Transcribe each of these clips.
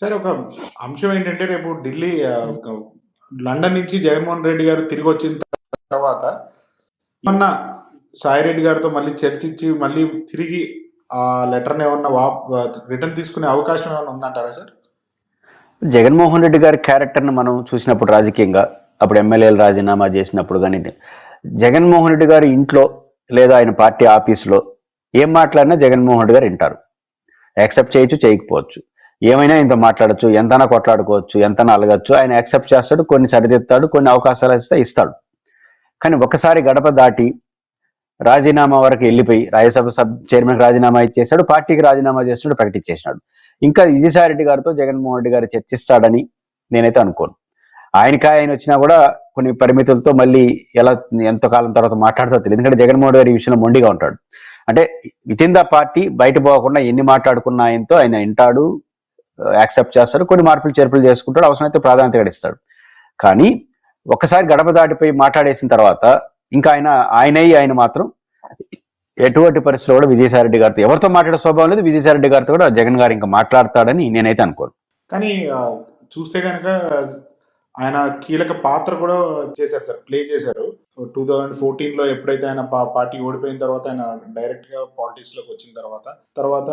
సరే ఒక అంశం ఏంటంటే రేపు ఢిల్లీ ఒక లండన్ నుంచి జగన్మోహన్ రెడ్డి గారు తిరిగి వచ్చిన తర్వాత ఏమన్నా సాయి రెడ్డి గారితో మళ్ళీ చర్చించి మళ్ళీ తిరిగి ఆ లెటర్‌ని ఏమన్నా వా రిటర్న్ తీసుకునే అవకాశం ఏమైనా ఉందంటారా సార్? జగన్మోహన్ రెడ్డి గారి క్యారెక్టర్‌ని మనం చూసినప్పుడు రాజకీయంగా అప్పుడు ఎమ్మెల్యేలు రాజీనామా చేసినప్పుడు కానీ జగన్మోహన్ రెడ్డి గారి ఇంట్లో లేదా ఆయన పార్టీ ఆఫీస్‌లో ఏం మాట్లాడినా జగన్మోహన్ రెడ్డి గారు వింటారు. యాక్సెప్ట్ చేయొచ్చు, చేయకపోవచ్చు. ఏమైనా ఇంత మాట్లాడొచ్చు, ఎంతనా కొట్లాడుకోవచ్చు, ఎంతైనా అలగచ్చు ఆయన యాక్సెప్ట్ చేస్తాడు, కొన్ని సరిదిద్దుతాడు, కొన్ని అవకాశాలు ఇస్తే ఇస్తాడు. కానీ ఒకసారి గడప దాటి రాజీనామా వరకు వెళ్ళిపోయి రాజ్యసభ సబ్ చైర్మన్ రాజీనామా ఇచ్చేసాడు పార్టీకి రాజీనామా చేస్తున్నాడు ప్రకటించేసినాడు. ఇంకా విజయసాయిరెడ్డి గారితో జగన్మోహన్ రెడ్డి గారు చర్చిస్తాడని నేనైతే అనుకోను. ఆయనకి ఆయన వచ్చినా కూడా కొన్ని పరిమితులతో మళ్ళీ ఎలా ఎంత కాలం తర్వాత మాట్లాడతా తెలియదు. ఎందుకంటే జగన్మోహన్ గారి ఈ విషయంలో మొండిగా ఉంటాడు. అంటే విత్ ఇన్ ద పార్టీ బయట పోకుండా ఎన్ని మాట్లాడుకున్న ఆయనతో ఆయన వింటాడు యాక్సెప్ట్ చేస్తాడు కొన్ని మార్పులు చేర్పులు చేసుకుంటాడు అవసరమైతే ప్రాధాన్యత ఇస్తాడు కానీ ఒకసారి గడప దాటిపోయి మాట్లాడేసిన తర్వాత ఇంకా ఆయన ఆయనయ్యి ఆయన మాత్రం ఎటువంటి పరిస్థితుల్లో కూడా విజయసాయిరెడ్డి గారితో ఎవరితో మాట్లాడే స్వభావం లేదు విజయసాయిరెడ్డి గారితో కూడా జగన్ గారు ఇంకా మాట్లాడతాడని నేనైతే అనుకోను కానీ చూస్తే కనుక ఆయన కీలక పాత్ర కూడా చేశారు సార్. ప్లే చేశారు. 2014లో ఎప్పుడైతే ఆయన పార్టీ ఓడిపోయిన తర్వాత ఆయన డైరెక్ట్గా పాలిటిక్స్లోకి వచ్చిన తర్వాత, తర్వాత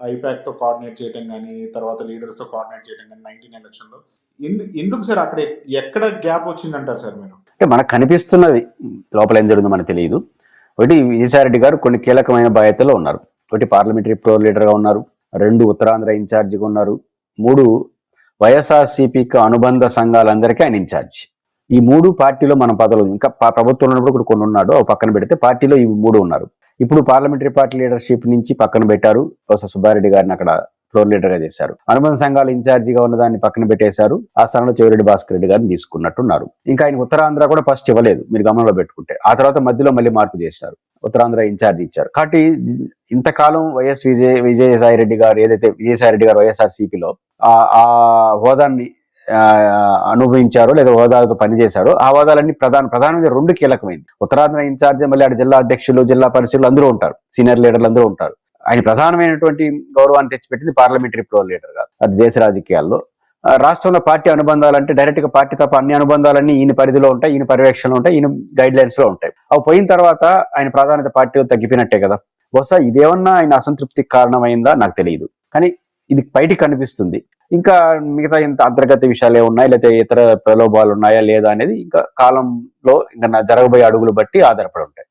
ఐపాక్‌తో కోఆర్డినేట్ చేయడం కానీ తర్వాత లీడర్స్‌తో కోఆర్డినేట్ చేయడం కానీ నైన్టీన్ ఎలక్షన్‌లో ఎందుకు సార్ అక్కడ ఎక్కడ గ్యాప్ వచ్చిందంటారు సార్ మీరు? అంటే మనకు కనిపిస్తున్నది లోపల ఏం జరుగుతుందో మనకు తెలియదు. ఒకటి విజయసాయిరెడ్డి గారు కొన్ని కీలకమైన బాధ్యతలు ఉన్నారు. ఒకటి పార్లమెంటరీ ప్రో లీడర్గా ఉన్నారు. రెండు ఉత్తరాంధ్ర ఇన్ఛార్జిగా ఉన్నారు. మూడు వైఎస్ఆర్సీపీకి అనుబంధ సంఘాలందరికీ ఆయన ఇన్ఛార్జ్. ఈ మూడు పార్టీలో మన పదవులు ఇంకా ప్రభుత్వంలో ఉన్నప్పుడు కూడా కొన్ని ఉన్నాడు. పక్కన పెడితే పార్టీలో ఈ మూడు ఉన్నారు. ఇప్పుడు పార్లమెంటరీ పార్టీ లీడర్షిప్ నుంచి పక్కన పెట్టారు. బహుశా సుబ్బారెడ్డి గారిని అక్కడ ఫ్లోర్ లీడర్గా చేశారు. అనుబంధ సంఘాల ఇన్ఛార్జిగా ఉన్న దాన్ని పక్కన పెట్టేశారు. ఆ స్థానంలో చెవిరెడ్డి భాస్కర్ రెడ్డి గారిని తీసుకున్నట్టున్నారు. ఇంకా ఆయన ఉత్తరాంధ్ర కూడా ఫస్ట్ ఇవ్వలేదు. మీరు గమనంలో పెట్టుకుంటే. ఆ తర్వాత మధ్యలో మళ్ళీ మార్పు చేశారు. ఉత్తరాంధ్ర ఇన్ఛార్జ్ ఇచ్చారు. కాబట్టి ఇంతకాలం వైఎస్ విజయ విజయసాయి రెడ్డి గారు ఏదైతే విజయసాయి రెడ్డి గారు వైఎస్ఆర్ సిపిలో ఆ హోదాన్ని అనుభవించారో లేదా హోదాతో పనిచేశారో ఆ హోదాలన్నీ ప్రధాన ప్రధానంగా రెండు కీలకమైంది ఉత్తరాంధ్ర ఇన్ఛార్జ్ మళ్ళీ ఆడ జిల్లా అధ్యక్షులు జిల్లా పరిశీలు అందరూ ఉంటారు. సీనియర్ లీడర్లు అందరూ ఉంటారు. ఆయన ప్రధానమైనటువంటి గౌరవాన్ని తెచ్చిపెట్టింది పార్లమెంటరీ ప్రో లీడర్గా అది దేశ రాజకీయాల్లో. రాష్ట్రంలో పార్టీ అనుబంధాలు అంటే డైరెక్ట్గా పార్టీ తప్ప అన్ని అనుబంధాలన్నీ ఈయన పరిధిలో ఉంటాయి ఈయన పర్యవేక్షణలో ఉంటాయి ఈయన గైడ్ లైన్స్లో ఉంటాయి. అవి పోయిన తర్వాత ఆయన ప్రాధాన్యత పార్టీ తగ్గిపోయినట్టే కదా. బహుశా ఇదేమన్నా ఆయన అసంతృప్తికి కారణమైందా నాకు తెలియదు కానీ ఇది బయటికి కనిపిస్తుంది. ఇంకా మిగతా ఇంత అంతర్గత విషయాలు ఏమున్నాయి లేకపోతే ఇతర ప్రలోభాలు ఉన్నాయా? లేదా అనేది ఇంకా కాలంలో ఇంకా జరగబోయే అడుగులు బట్టి ఆధారపడి ఉంటాయి.